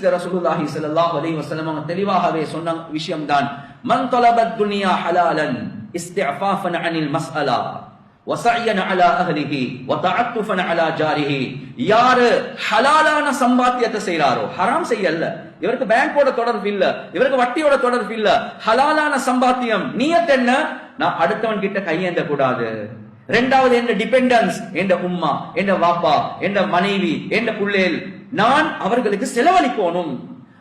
ஹதீஸ்ல ரசூலுல்லாஹி ஸல்லல்லாஹு அலைஹி வஸல்லம் அவங்க தெளிவாகவே சொன்ன விஷயம் தான் மன் தலபத் துன்யா ஹலாலன் இஸ்திஃபாஃபன் அனில் மஸ்அலா வசையன் அலா அஹ்லிஹி வதஅத்துஃபன் அலா ஜாரிஹி. யாரு ஹலாலான சம்பாத்தியத்தை செய்றாரோ ஹராம் செய்யல இவருக்கு பேங்கோட தொடர்பு இல்ல இவருக்கு வட்டியோட தொடர்பு இல்ல. ஹலாலான சம்பாத்தியம் நீயத் என்ன? நான் அடுத்தவன் கிட்ட கையேந்த கூடாது ரெண்டாவது என்ற டிபெண்டன்ஸ் என்ற உம்மா என்ற வாப்பா என்ற மனைவி என்ற புள்ளேல். நான் அவர்களுக்கு செலவழிக்கணும்.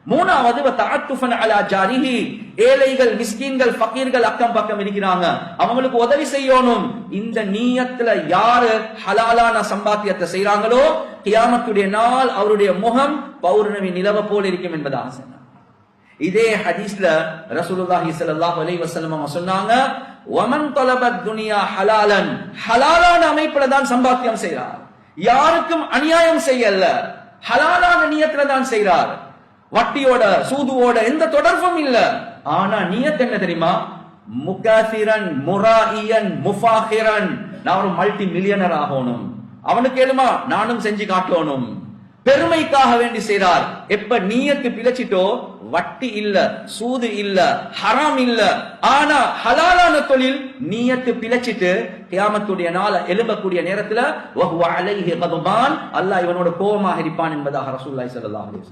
மூணாவது ஏழைகள் மிஸ்கீன்கள் பக்கீர்கள் அக்கம் பக்கம் இருக்கிறாங்க. அவங்களுக்கு உதவி செய்யணும். இந்த நீயத்துல யாரு ஹலாலான சம்பாத்தியத்தை செய்யறாங்களோ கியாமத்துடைய நாள் அவருடைய முகம் பௌர்ணமி நிலவ போல் இருக்கும் என்பதாக சொன்னார் இதே ஹதீஸ்ல ரசூலுல்லாஹி ஸல்லல்லாஹு அலைஹி வஸல்லம் அவங்க சொன்னாங்க வமன் தலபத் துனியா ஹலாலன் ஹலாலான அமைப்புல தான் சம்பாத்தியம் செய்றார். யாருக்கும் அநியாயம் செய்யல. ஹலாலான நியத்துல தான் செய்றார். வட்டியோட சூதுவோட எந்த தொடர்பும் இல்ல. ஆனா நியத் என்ன தெரியுமா? முகாசிரன் முராயியன் முஃபாஹிரன். நான் ஒரு மல்டி மில்லியனர் ஆகணும். அவனுக்கு எழுமா நானும் செஞ்சு காட்டணும். பெருமைக்காக வேண்டி செய்றார் எப்ப நீயத்து பிழைச்சிட்டோ வட்டி இல்ல சூது இல்ல ஹராம் இல்ல. ஆனா ஹலாலான தொழில் நீயத்து பிழைச்சிட்டு கியாமத்துடைய நாள எழும்பக்கூடிய நேரத்துல வஹுவ அல்லாஹ் இவனோட கோபமாக இருப்பான் என்பதாக ரசூல்லாய் ஸல்லல்லாஹு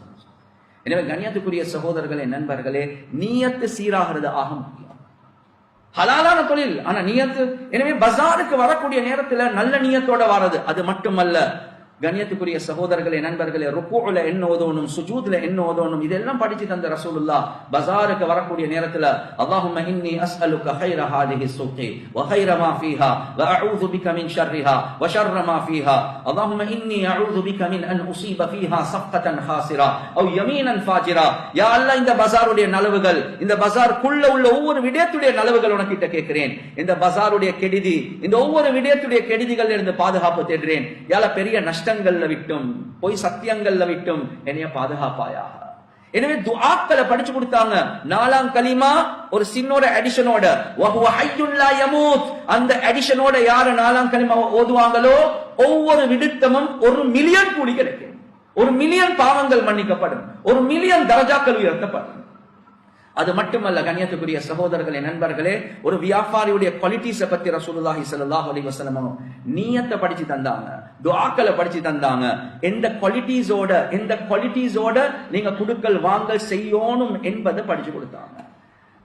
எனவே கண்ணியத்துக்குரிய சகோதரர்களே நண்பர்களே நீயத்து சீராகிறது ஆக முக்கியம் ஹலாலான தொழில் ஆனா நீயத்து எனவே பஜாருக்கு வரக்கூடிய நேரத்துல நல்ல நீயத்தோட வர்றது அது மட்டுமல்ல. கண்ணியத்துக்குரிய சகோதரர்களே நண்பர்களே ருக்குல என்ன ஓதணும் சுஜூத்ல என்ன ஓதணும் இதெல்லாம் படிச்சு தந்த ரசூலுல்லா பஜாருக்கு வரக்கூடிய நேரத்துல அல்லாஹும்ம இன்னி அஸ்அலுக கைர ஹாதிஹி சுக்கி வ கைர மா ஃபீஹா வ அஊது பிக மின் ஷர்ரிஹா வ ஷர்ர மா ஃபீஹா அல்லாஹும்ம இன்னி அஊது பிக மின் அன் உஸீப ஃபீஹா சஃப்கத்தன் ஹாசிரா அவ் யமீனன் ஃபாஜிரா. யா அல்லாஹ் இந்த பஜாருடைய நலவுகள் இந்த பஜாருக்குள்ள உள்ள ஒவ்வொரு விடயத்துடைய நலவுகள் உனக்கிட்ட கேட்கிறேன். இந்த பஜாருடைய கெடிதி இந்த ஒவ்வொரு விடயத்துடைய கெடிதிகள் இருந்து பாதுகாப்பு தேடுறேன். யால பெரிய கஷ்டங்கள்ல விட்டும் பொய் சத்தியங்கள்ல விட்டும் என்னைய பாதுகாப்பாயாக. எனவே துஆக்களை படிச்சு கொடுத்தாங்க. நாலாம் கலிமா ஒரு சின்னோட அடிஷனோட வஹுவ யமூத். அந்த அடிஷனோட யாரு நாலாம் கலிமா ஓதுவாங்களோ? ஒவ்வொரு விடுத்தமும் ஒரு மில்லியன் கூலி கிடைக்கும். ஒரு மில்லியன் பாவங்கள் மன்னிக்கப்படும். ஒரு மில்லியன் தரஜாக்கள் உயர்த்தப்படும். அது மட்டுமல்ல கண்ணியத்துக்குரிய சகோதரர்களே நண்பர்களே ஒரு வியாபாரியுடைய குவாலிட்டிஸ பத்தி ரசூலுல்லாஹி ஸல்லல்லாஹு அலைஹி வஸல்லம் நீயத்தை படிச்சு தந்தாங்க துஆக்களை படிச்சு தந்தாங்க. எந்த குவாலிட்டிஸோட எந்த குவாலிட்டிஸோட நீங்க குடுக்கல் வாங்கல் செய்யணும் என்பதை படிச்சு கொடுத்தாங்க.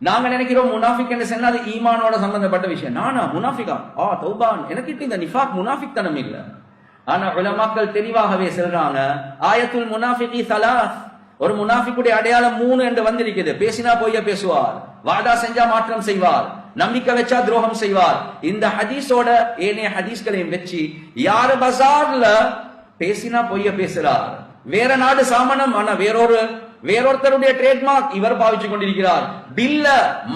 நாங்க நினைக்கிறோம் முனாஃபிக் என்று சொன்னா அது ஈமானோட சம்பந்தப்பட்ட விஷயம். நானா முனாஃபிகா? ஆ தௌபான். எனக்கு இந்த நிஃபாக் முனாஃபிக் தனம் இல்லை. ஆனா உலமாக்கள் தெளிவாகவே சொல்றாங்க ஆயத்துல் முனாஃபிகி சலாஸ் ஒரு முனாஃபிக்குடைய அடையாளம் மூணு என்று வந்திருக்குது பேசினா பொய்ய பேசுவார். வாதா செஞ்சா மாற்றம் செய்வார். நம்பிக்கை வச்சா துரோகம் செய்வார். இந்த ஹதீஸோட ஏனைய ஹதீஸ்களையும் வச்சு யாரு பசார்ல பேசினா பொய்ய பேசுறார். வேற நாடு சாமனம் ஆனா வேறொரு வேறொருத்தருடைய ட்ரேட்மார்க் இவர் பாவிச்சு கொண்டிருக்கிறார். பில்ல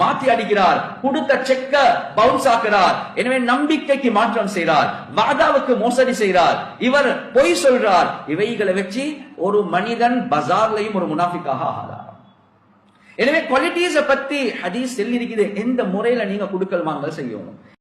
மாத்தி அடிக்கிறார். கொடுத்த செக்க பவுன்ஸ் ஆக்குறார். எனவே நம்பிக்கைக்கு மாற்றம் செய்கிறார். வாதாவுக்கு மோசடி செய்கிறார். இவர் பொய் சொல்றார். இவைகளை வச்சு ஒரு மனிதன் பஜார்லையும் ஒரு முனாஃபிக்காக ஆகிறார் எனவே குவாலிட்டிஸை பத்தி ஹதீஸ் சொல்லி இருக்குது எந்த முறையில நீங்க கொடுக்கல் வாங்கல் செய்யணும்?